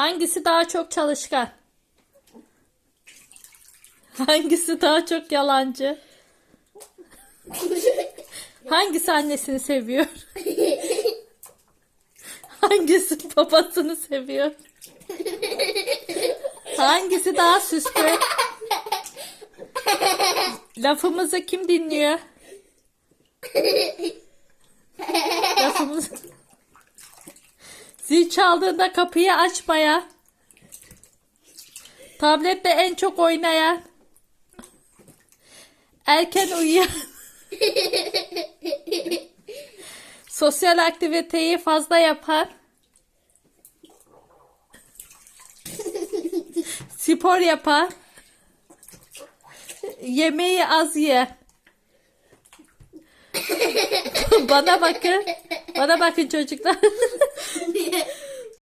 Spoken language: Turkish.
Hangisi daha çok çalışkan? Hangisi daha çok yalancı? Hangisi annesini seviyor? Hangisi babasını seviyor? Hangisi daha süslü? Lafımızı kim dinliyor? Lafımız. Zil çaldığında kapıyı açmaya. Tablette en çok oynayan. Erken uyuyan. Sosyal aktiviteyi fazla yapan. Spor yapan. Yemeği az yiyen. Bana bakın. Bana bakın çocuklar.